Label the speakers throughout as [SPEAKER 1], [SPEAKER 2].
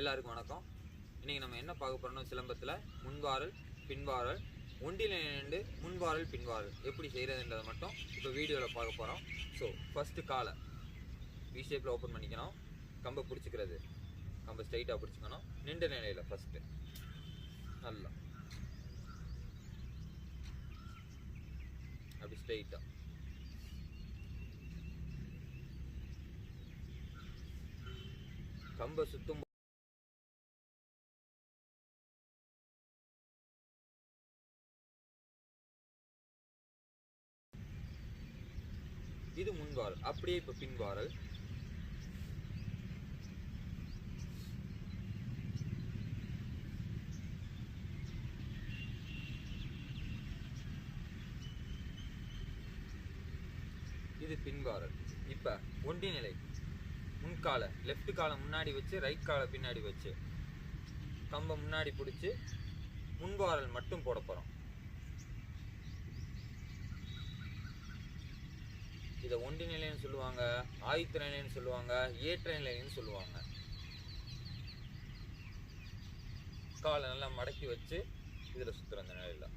[SPEAKER 1] எல்லாருக்கும் வணக்கம். இன்றைக்கி நம்ம என்ன பார்க்க போறோம்னா சிலம்பத்தில் முன்வாரல் பின்வாரல் ஒண்டில நின்று முன்வாரல் பின்வாரல். எப்படி செய்கிறதுன்றதை மட்டும் இப்போ வீடியோவில் பார்க்க போகிறோம் ஸோ ஃபஸ்ட்டு காலை. வி ஷேப்பில் ஓப்பன் பண்ணிக்கணும். கம்பை பிடிச்சிக்கிறது. கம்பை ஸ்ட்ரைட்டாக பிடிச்சிக்கணும். நின்ற நிலையில் ஃபஸ்ட்டு நல்லா. அப்படி ஸ்ட்ரைட்டாக கம்பை சுத்தும் இது முன்வாரல். அப்படியே இப்போ பின்வாரல். இது பின்வாரல். இப்போ ஒண்டி நிலை. முன்காலை லெஃப்ட் காலை முன்னாடி வச்சு ரைட் காலை பின்னாடி வச்சு. கம்பை முன்னாடி பிடிச்சி முன்வாரல் மட்டும் போட போகிறோம் இதை ஒன்று நிலைன்னு சொல்லுவாங்க ஆயுத்த நிலைன்னு சொல்லுவாங்க ஏற்ற நிலைன்னு சொல்லுவாங்க. காலை நல்லா மடக்கி வச்சு இதில் சுற்றுற அந்த நிலையில்.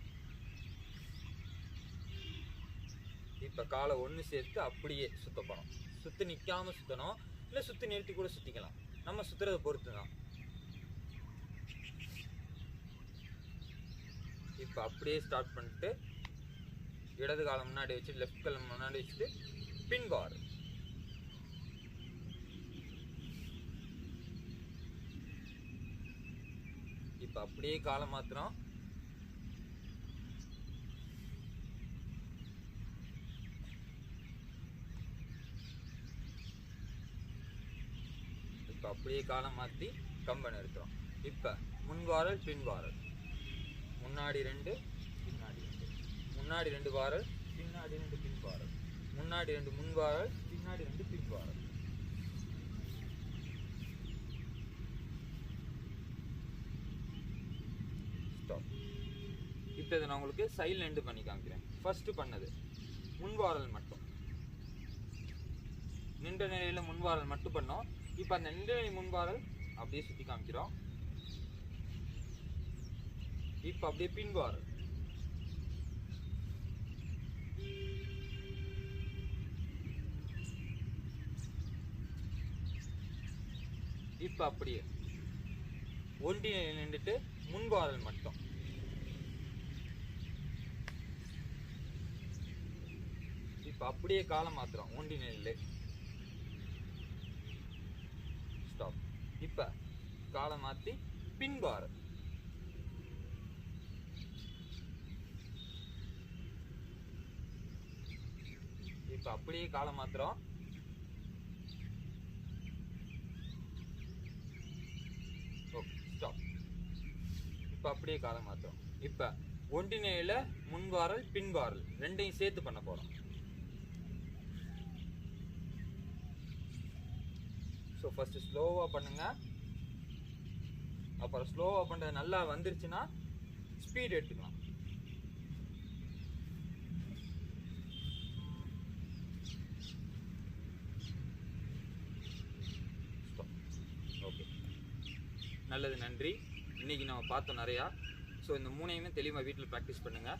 [SPEAKER 1] இப்போ காலை ஒன்று சேர்த்து அப்படியே சுத்தப்படணும் சுற்றி நிற்காம சுற்றணும் இல்லை சுற்றி நிறுத்தி கூட சுற்றிக்கலாம் நம்ம சுற்றுறதை பொறுத்து தான் இப்போ அப்படியே ஸ்டார்ட் பண்ணிட்டு இடது காலம் முன்னாடி வச்சு லெஃப்ட் காலம் முன்னாடி வச்சுட்டு பின் பார். இப்போ அப்படியே காலம் மாத்திரம் இப்போ அப்படியே காலம் மாற்றி கம்பை எடுத்துகிறோம் இப்போ முன்வாரல் பின் வாரல் முன்னாடி ரெண்டு முன்னாடி ரெண்டு வாரல் பின்னாடி ரெண்டு பின் பாரல். முன்னாடி ரெண்டு முன் வாரல் பின்னாடி ரெண்டு பின் பாரல். ஸ்டாப் இப்போ இதை நான் உங்களுக்கு சைடில் எண்டு பண்ணி காமிக்கிறேன். ஃபஸ்ட்டு பண்ணது முன்வாரல் மட்டும். நின்ற நிலையில் முன்வாரல் மட்டும் பண்ணோம். இப்போ அந்த நின்ற நிலை முன்வாரல் அப்படியே சுற்றி காமிக்கிறோம். இப்போ அப்படியே பின்வாரல் இப்போ அப்படியே. ஒண்டி நின்றுட்டு முன்வாரல் மட்டும். இப்போ அப்படியே காலம் மாத்திரம் ஒண்டி நெல் ஸ்டாப் இப்போ காலை மாற்றி பின்பார் இப்போ அப்படியே காலம் மாத்துறோம் ஓகே ஸ்டாப் இப்போ அப்படியே காலை மாத்துறோம். இப்போ ஒன்றிணையில் முன்வாரல் பின்வாரல் ரெண்டையும் சேர்த்து பண்ண போறோம். ஸோ ஃபஸ்ட்டு ஸ்லோவாக பண்ணுங்க. அப்புறம் ஸ்லோவாக பண்ணுறது நல்லா வந்துருச்சுன்னா ஸ்பீட் எடுத்துக்கலாம். ஓகே நல்லது நன்றி. இன்னைக்கு நம்ம பார்த்தோம் நிறையா. ஸோ இந்த மூணையுமே தெளிவாக வீட்டில் ப்ராக்டிஸ் பண்ணுங்கள்